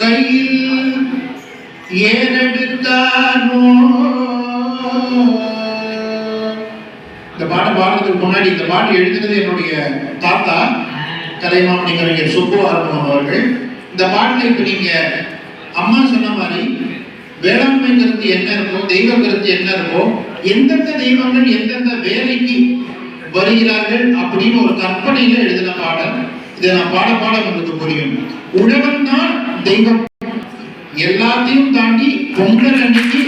கையில் ஏறெடுத்தானோ? இந்த பாட்டு பாடுறதுக்கு முன்னாடி இந்த பாட்டு எழுதினது என்னுடைய தாத்தா கலைமாமணி கவிஞர் சுப்பு ஆர்வம் அவர்கள். இந்த பாட்டுல இப்ப நீங்க அம்மா சொன்ன மாதிரி வேளாண்மை கருத்து என்ன இருக்கோ தெய்வ கருத்து என்ன இருக்கோ எந்தெந்த தெய்வங்கள் எந்தெந்த வேலைக்கு வருகிறார்கள் அப்படின்னு ஒரு கற்பனையில எழுதின பாடல். இதை நான் பாட பாட உங்களுக்கு புரியும். உழவன் தான் தெய்வம். எல்லாத்தையும் தாண்டி பொங்கல் அன்னைக்கு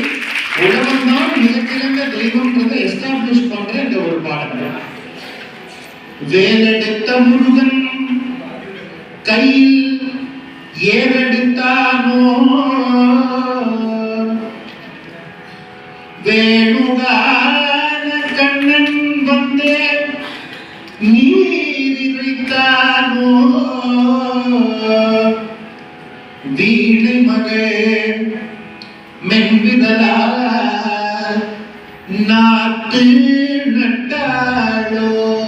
உலகம் தான் மிகச்சிறந்த தெய்வம்ன்றதை எஸ்டாப்ளிஷ் பண்ற இந்த ஒரு பாடல் வேலெடுத்த முருகன் கையில் ஏறெடுத்தானோ? வீடு மகள் மென்விதலால் நாட்டு நட்டாளோ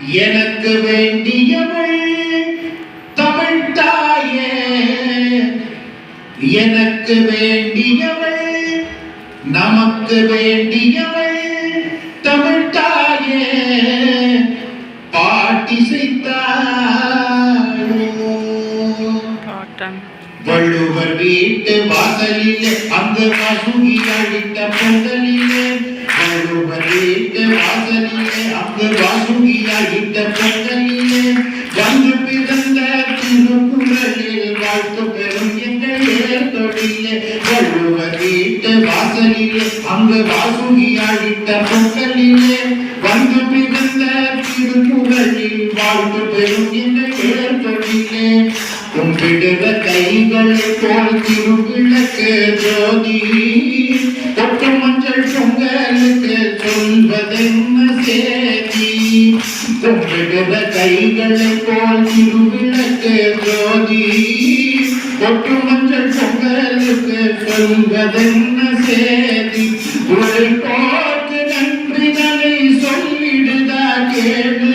எனக்கு வேண்டியவள் தமிழ் தாயே. எனக்கு வேண்டியவள் நமக்கு வேண்டியவள் தமிழ் தாயே. பாட்டி செய்தாளோ வள்ளுவர் வீட்டு வாசலிலே அங்கு வாசுகி அழித்த பொங்கலிலே வள்ளுவர் வீட்டு வாசலிலே அங்கு வாசுகி அழித்த பொங்கலிலே வந்து பிறந்த திருக்குறளில் வாழ்த்து பெறும் எங்கள் தொழிலே வள்ளுவர் வீட்டு வாசலிலே அங்கு வாசுகி அழித்த பொங்கலிலே வந்து பிறந்த திருக்குறளில் வாழ்த்து பெறும் கைகளை போல் திருவிளக்கு ஜோதி ஒட்டு மஞ்சள் பொங்கலுக்கு சொல்வதென்ன சேதி கும்பிடுற கைகளை போல் திருவிளக்கு ஜோதி ஒட்டு மஞ்சள் பொங்கலுக்கு சொல்வதென்ன சேதி உரை பார்த்து நன்றி தலை சொல்லிடுதா கேடு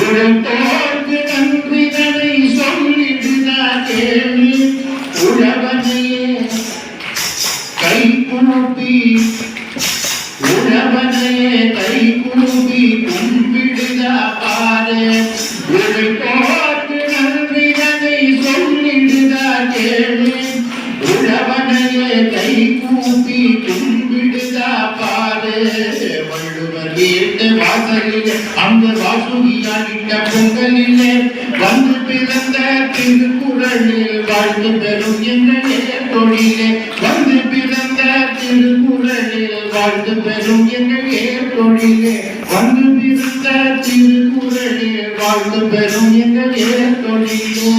உழைப்போர்க்கு நன்றிகளை கூப்பி உழவனையே கை கூப்பி பாரே. ஒரு உழைப்போர்க்கு நன்றிகளை சொல்லிடுத கேளு. உழவனையே கை கூப்பி கும்பிடுத பாரே. வள்ளுவர் வீட்டு வாசலிலே அந்த வாசுகியாகிட்ட பொங்கலிலே வந்து பிறந்த திருக்குறளில் வாழ்ந்து பெறும் என்ற தொழிலே வந்து திருக்குறளில் வாழ்ந்து பெறும் எங்கள் தொழிலே வந்து திருத்த திருக்குறளில் வாழ்ந்து பெறும் எங்களே தொழிலே.